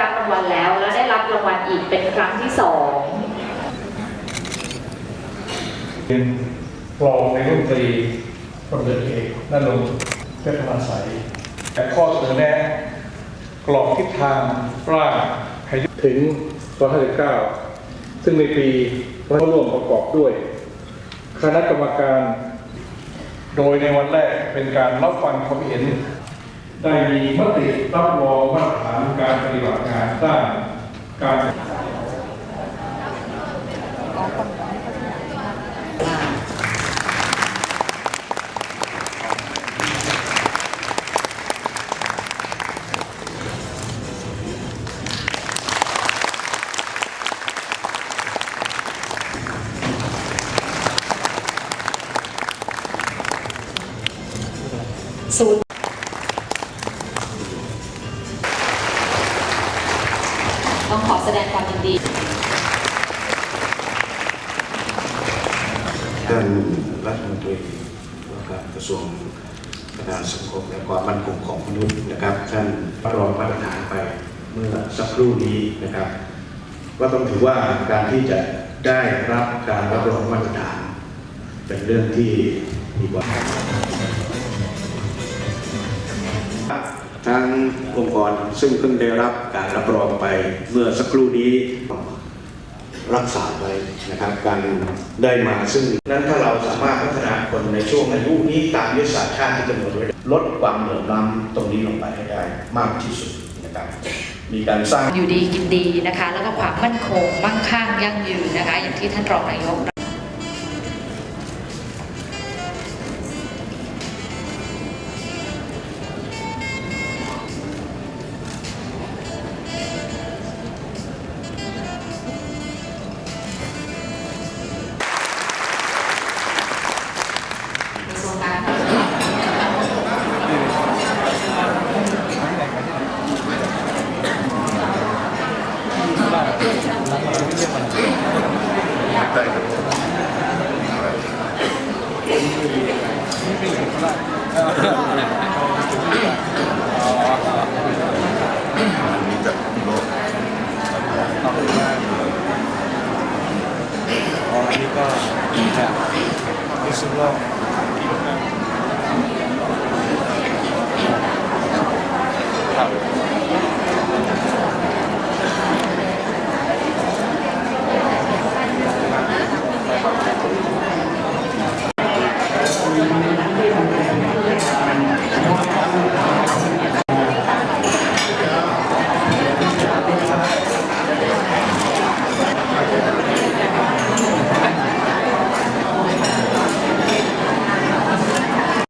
รับรางวัลแล้ว และได้รับรางวัลอีกเป็นครั้งที่สองเป็นรองในรุ่นตรีพลเรือเอกนรงค์เพชรมาใสแต่ข้อเสนอแนะกรอบทิศทางร่างให้ถึง159ซึ่งในปีเราร่วมประกอบด้วย คณะกรรมการ โดยในวันแรกเป็นการรับฟังความเห็น ได้มีมติรับรองมาตรฐาน การปฏิบัติงานด้านการศูนย์ ต้องขอแสดงความยินดีท่านรัฐมนตรีว่าการกระทรวงพัฒนาสังคมและความมั่นคงของมนุษย์นะครับท่านรองมาตรฐานไปเมื่อสักครู่นี้นะครับ ว่าต้องถือว่าการที่จะได้รับการรับรองมาตรฐาน เป็นเรื่องที่มีความ ทั้งองค์กรซึ่งเพิ่งได้รับการรับรองไปเมื่อสักครู่นี้รักษาไว้นะครับการได้มาซึ่งนั้นถ้าเราสามารถพัฒนาคนในช่วงอายุนี้ตามยุทธศาสตร์ชาติที่กำหนดไว้ลดความเหลื่อมล้ำตรงนี้ลงไปให้ได้มากที่สุดนะครับมีการสร้างอยู่ดีกินดีนะคะ แล้วก็ความมั่นคงมั่งคั่งยั่งยืนนะคะ อย่างที่ท่านรองนายก อันนี้ก็จากพิซซุโลก